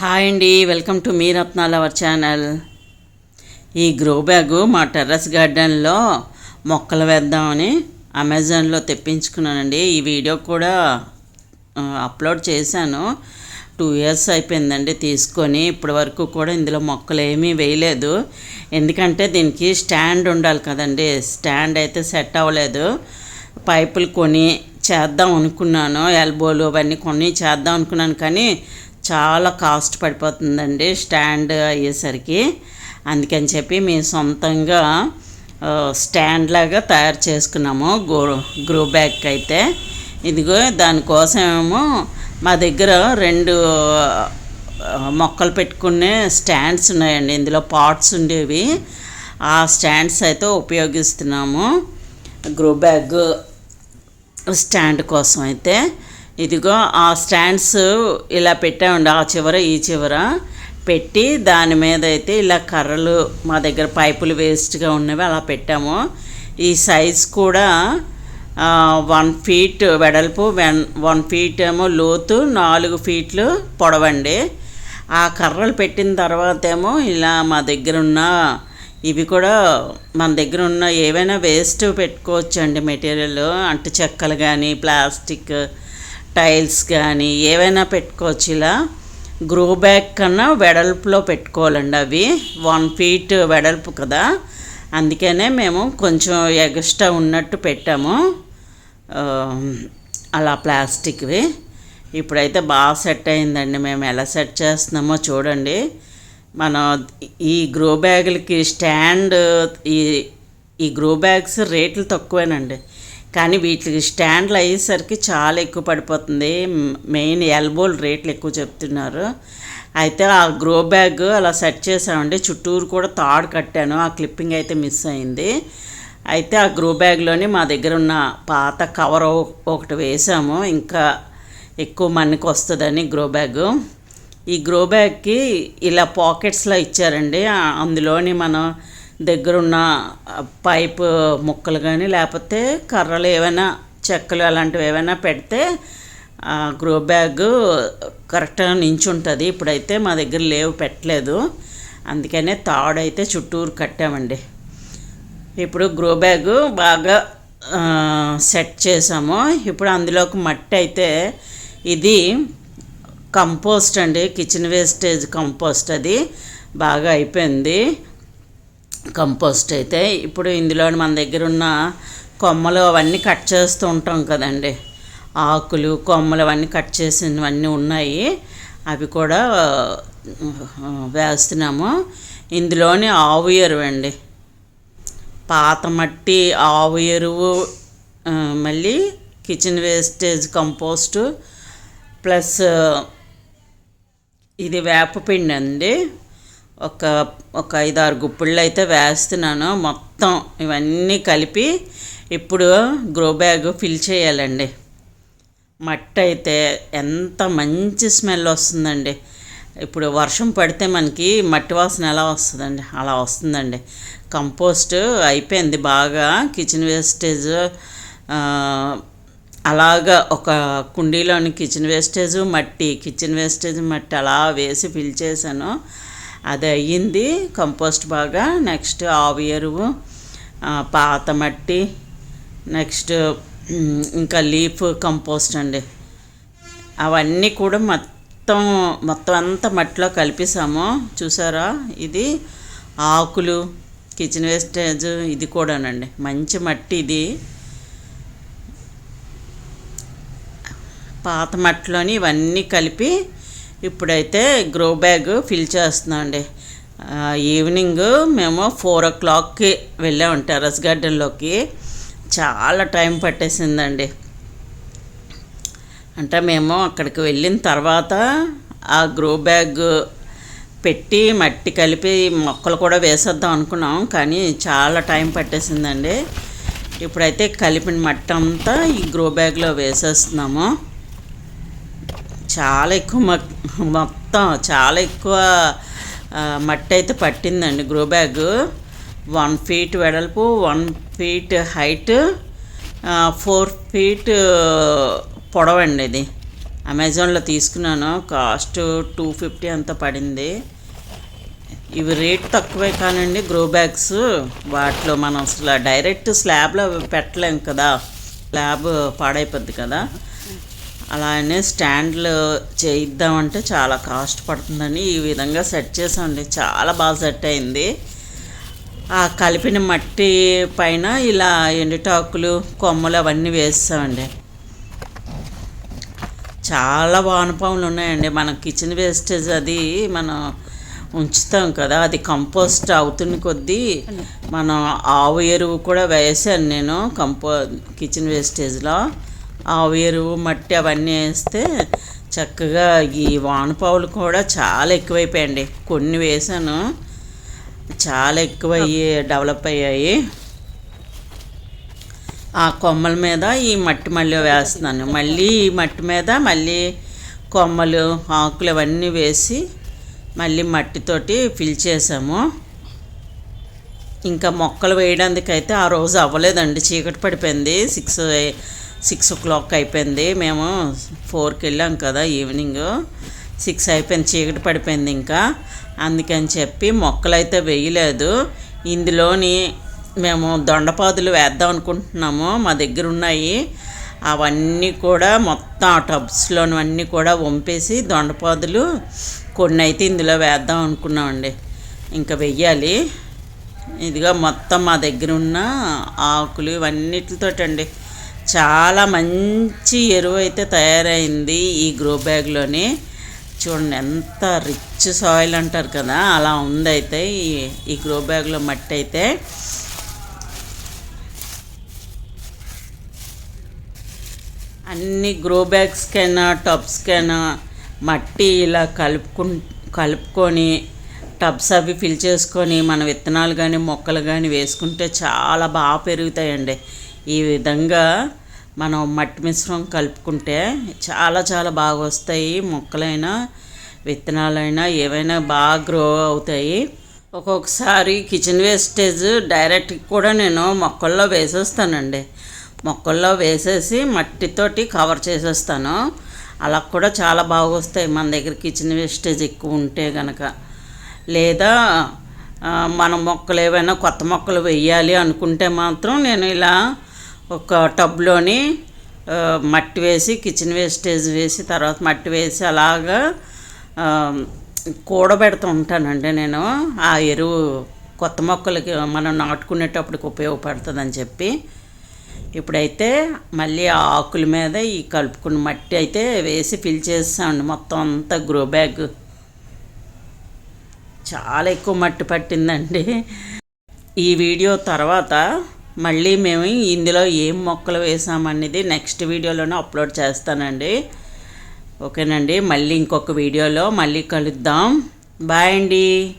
Hi అండి welcome to మీ Ratnala hour channel. ఈ గ్రో బ్యాగు మా టెర్రస్ గార్డెన్లో మొక్కలు వేద్దామని అమెజాన్లో తెప్పించుకున్నానండి. ఈ వీడియో కూడా అప్లోడ్ చేశాను. టూ ఇయర్స్ అయిపోయిందండి తీసుకొని ఇప్పటి వరకు కూడా ఇందులో మొక్కలు ఏమీ వేయలేదు. ఎందుకంటే దీనికి స్టాండ్ ఉండాలి కదండి స్టాండ్ అయితే సెట్ అవ్వలేదు. పైపులు కొని చేద్దాం అనుకున్నాను ఎల్బోలు అవన్నీ కొని చేద్దాం అనుకున్నాను కానీ చాలా కాస్ట్ పడిపోతుందండి స్టాండ్ అయ్యేసరికి. అందుకని చెప్పి మేము సొంతంగా స్టాండ్ లాగా తయారు చేసుకున్నాము. గ్రో గ్రో బ్యాగ్ అయితే. ఇదిగో దానికోసమేమో మా దగ్గర రెండు మొక్కలు పెట్టుకునే స్టాండ్స్ ఉన్నాయండి. ఇందులో పాట్స్ ఉండేవి. ఆ స్టాండ్స్ అయితే ఉపయోగిస్తున్నాము. గ్రో బ్యాగ్ స్టాండ్ కోసం అయితే. ఇదిగో ఆ స్టాండ్స్ ఇలా పెట్టామండి ఆ చివర ఈ చివర. పెట్టి దాని మీద అయితే ఇలా కర్రలు మా దగ్గర పైపులు వేస్ట్గా ఉన్నవి అలా పెట్టాము. ఈ సైజ్ కూడా వన్ ఫీట్ వెడల్పు వన్ వన్ ఫీట్ ఏమో లోతు నాలుగు ఫీట్లు పొడవండి. ఆ కర్రలు పెట్టిన తర్వాత ఏమో ఇలా మా దగ్గర ఉన్న ఇవి కూడా మన దగ్గర ఉన్న ఏవైనా వేస్ట్ పెట్టుకోవచ్చు అండి మెటీరియల్ అంటు చెక్కలు కానీ ప్లాస్టిక్ టైల్స్ కానీ ఏవైనా పెట్టుకోవచ్చు. ఇలా గ్రో బ్యాగ్ కన్నా వెడల్పులో పెట్టుకోవాలండి అవి. వన్ ఫీట్ వెడల్పు కదా. అందుకనే మేము కొంచెం ఎగస్ట్రా ఉన్నట్టు పెట్టాము. అలా ప్లాస్టిక్వి. ఇప్పుడైతే బాగా సెట్ అయిందండి. మేము ఎలా సెట్ చేస్తున్నామో చూడండి. మనం ఈ గ్రో బ్యాగులకి స్టాండ్ ఈ ఈ గ్రో బ్యాగ్స్ రేట్లు తక్కువేనండి. కానీ వీటికి స్టాండ్లు అయ్యేసరికి చాలా ఎక్కువ పడిపోతుంది. మెయిన్ ఎల్బోల్ రేట్లు ఎక్కువ చెప్తున్నారు. అయితే ఆ గ్రో బ్యాగ్ అలా సెట్ చేసామండి చుట్టూరు కూడా తాడు కట్టాను. ఆ క్లిప్పింగ్ అయితే మిస్ అయింది. అయితే ఆ గ్రో బ్యాగ్లోని మా దగ్గర ఉన్న పాత కవర్ ఒకటి వేసాము. ఇంకా ఎక్కువ మన్నికి వస్తుందని గ్రో బ్యాగ్. ఈ గ్రో బ్యాగ్కి ఇలా పాకెట్స్లో ఇచ్చారండి. అందులోని మనం దగ్గరున్న పైపు ముక్కలు కానీ లేకపోతే కర్రలు ఏమైనా చెక్కలు అలాంటివి ఏమైనా పెడితే గ్రో బ్యాగ్ కరెక్ట్గా నించుంటుంది. ఇప్పుడైతే మా దగ్గర లేవు పెట్టలేదు. అందుకనే తాడైతే చుట్టూరు కట్టామండి. ఇప్పుడు గ్రో బ్యాగ్ బాగా సెట్ చేసాము. ఇప్పుడు అందులోకి మట్టి అయితే ఇది కంపోస్ట్ అండి. కిచెన్ వేస్టేజ్ కంపోస్ట్ అది. బాగా అయిపోయింది. కంపోస్ట్ అయితే ఇప్పుడు ఇందులో మన దగ్గర ఉన్న కొమ్మలు అవన్నీ కట్ చేస్తూ ఉంటాం కదండి. ఆకులు కొమ్మలు అవన్నీ కట్ చేసినవన్నీ ఉన్నాయి. అవి కూడా వేస్తున్నాము. ఇందులోని ఆవు ఎరువు అండి. పాత మట్టి ఆవు ఎరువు మళ్ళీ కిచెన్ వేస్టేజ్ కంపోస్టు ప్లస్ ఇది వేపపిండి అండి. ఒక ఒక ఐదారు గుప్పిళ్ళు అయితే వేస్తున్నాను. మొత్తం ఇవన్నీ కలిపి ఇప్పుడు గ్రో బ్యాగ్ ఫిల్ చేయాలండి. మట్టి అయితే ఎంత మంచి స్మెల్ వస్తుందండి. ఇప్పుడు వర్షం పడితే మనకి మట్టి వాసన ఎలా వస్తుందండి? అలా వస్తుందండి. కంపోస్ట్ అయిపోయింది బాగా. కిచెన్ వేస్టేజ్ అలాగా ఒక కుండీలోని కిచెన్ వేస్టేజ్ మట్టి కిచెన్ వేస్టేజ్ మట్టి అలా వేసి ఫిల్ చేశాను. అది అయ్యింది కంపోస్ట్ బాగా. నెక్స్ట్ ఆవు ఎరువు పాత మట్టి నెక్స్ట్ ఇంకా లీఫ్ కంపోస్ట్ అండి. అవన్నీ కూడా మొత్తం మొత్తం అంతా మట్టిలో కలిపేసాము చూసారా? ఇది ఆకులు కిచెన్ వేస్టేజ్ ఇది కూడానండి. మంచి మట్టి ఇది. పాత మట్టిలోని ఇవన్నీ కలిపి ఇప్పుడైతే గ్రో బ్యాగ్ ఫిల్ చేస్తున్నాం అండి ఈవినింగ్ మేము ఫోర్ ఓ క్లాక్కి వెళ్ళాము టెర్రస్ గార్డెన్లోకి చాలా టైం పట్టేసిందండి. అంటే మేము అక్కడికి వెళ్ళిన తర్వాత ఆ గ్రో బ్యాగ్ పెట్టి మట్టి కలిపి మొక్కలు కూడా వేసేద్దాం అనుకున్నాం. కానీ చాలా టైం పట్టేసిందండి. ఇప్పుడైతే కలిపిన మట్టి అంతా ఈ గ్రో బ్యాగ్లో వేసేస్తున్నాము. చాలా ఎక్కువ మట్- మొత్తం చాలా ఎక్కువ మట్టి అయితే పట్టిందండి గ్రో బ్యాగ్. వన్ ఫీట్ వెడల్పు one feet height four feet పొడవండి ఇది. అమెజాన్లో తీసుకున్నాను. కాస్ట్ టూ ఫిఫ్టీ అంత పడింది. ఇవి రేట్ తక్కువే కానండి గ్రో బ్యాగ్స్. వాటిలో మనం అసలు డైరెక్ట్ స్లాబ్లో పెట్టలేం కదా. స్లాబ్ పాడైపోద్ది కదా. అలానే స్టాండ్లు చేయిద్దామంటే చాలా కాస్ట్ పడుతుందని ఈ విధంగా సెట్ చేసామండి చాలా బాగా సెట్ అయింది. ఆ కలిపిన మట్టి పైన ఇలా ఎండుటాకులు కొమ్మలు అవన్నీ వేస్తామండి చాలా వానపాములు ఉన్నాయండి. మన కిచెన్ వేస్టేజ్ అది మనం ఉంచుతాం కదా అది కంపోస్ట్ అవుతున్న కొద్దీ మనం ఆవు ఎరువు కూడా వేసాను నేను కంపో కిచెన్ వేస్టేజ్లో. ఆవు ఎరువు మట్టి అవన్నీ వేస్తే చక్కగా ఈ వానపావులు కూడా చాలా ఎక్కువైపోయాయండి. కొన్ని వేసాను చాలా ఎక్కువ అయ్యి డెవలప్ అయ్యాయి. ఆ కొమ్మల మీద ఈ మట్టి మళ్ళీ వేస్తున్నాను. మళ్ళీ ఈ మట్టి మీద మళ్ళీ కొమ్మలు ఆకులు అవన్నీ వేసి మళ్ళీ మట్టితోటి ఫిల్ చేసాము. ఇంకా మొక్కలు వేయడానికైతే ఆ రోజు అవ్వలేదండి. చీకటి పడిపోయింది. సిక్స్ సిక్స్ ఓ క్లాక్ అయిపోయింది. మేము ఫోర్కి వెళ్ళాం కదా ఈవినింగ్. సిక్స్ అయిపోయింది. చీకటి పడిపోయింది ఇంకా. అందుకని చెప్పి మొక్కలు అయితే వేయలేదు. ఇందులోని మేము దొండపాదులు వేద్దాం అనుకుంటున్నాము. మా దగ్గర ఉన్నాయి. అవన్నీ కూడా మొత్తం ఆ టబ్స్లోనివన్నీ కూడా వంపేసి దొండపాదులు కొన్ని అయితే ఇందులో వేద్దాం అనుకున్నామండి. ఇంకా వెయ్యాలి. ఇదిగా మొత్తం మా దగ్గర ఉన్న ఆకులు ఇవన్నిటితోటండి. చాలా మంచి ఎరువు అయితే తయారైంది ఈ గ్రో బ్యాగ్లోని. చూడండి ఎంత రిచ్ సాయిల్ అంటారు కదా అలా ఉంది అయితే ఈ ఈ గ్రో బ్యాగ్లో మట్టి అయితే అన్ని గ్రో బ్యాగ్స్కైనా టబ్స్కైనా మట్టి ఇలా కలుపుకు కలుపుకొని టబ్స్ అవి ఫిల్ చేసుకొని మన విత్తనాలు కానీ మొక్కలు కానీ వేసుకుంటే చాలా బాగా పెరుగుతాయండి. ఈ విధంగా మనం మట్టి మిశ్రమం కలుపుకుంటే చాలా చాలా బాగా వస్తాయి. మొక్కలైనా విత్తనాలైనా ఏవైనా బాగా గ్రో అవుతాయి. ఒక్కొక్కసారి కిచెన్ వేస్టేజ్ డైరెక్ట్ కూడా నేను మొక్కల్లో వేసేస్తానండి. మొక్కల్లో వేసేసి మట్టితోటి కవర్ చేసేస్తాను. అలా కూడా చాలా బాగా వస్తాయి. మన దగ్గర కిచెన్ వేస్టేజ్ ఎక్కువ ఉంటే కనుక లేదా మన మొక్కలు ఏవైనా కొత్త మొక్కలు వేయాలి అనుకుంటే మాత్రం నేను ఇలా ఒక టబ్లోని మట్టి వేసి కిచెన్ వేస్టేజ్ వేసి తర్వాత మట్టి వేసి అలాగా కూడబెడుతూ ఉంటానండి నేను. ఆ ఎరువు కొత్త మొక్కలకి మనం నాటుకునేటప్పటికి ఉపయోగపడుతుందని చెప్పి. ఇప్పుడైతే మళ్ళీ ఆ ఆకుల మీద ఈ కలుపుకున్న మట్టి అయితే వేసి ఫిల్ చేస్తామండి. మొత్తం అంతా గ్రో బ్యాగ్. చాలా ఎక్కువ మట్టి పట్టిందండి. ఈ వీడియో తర్వాత మళ్ళీ మేము ఇందులో ఏం మొక్కలు వేసామనేది నెక్స్ట్ వీడియోలోనే అప్లోడ్ చేస్తానండి. ఓకేనండి మళ్ళీ ఇంకొక వీడియోలో మళ్ళీ కలుద్దాం. బాయ్ అండి.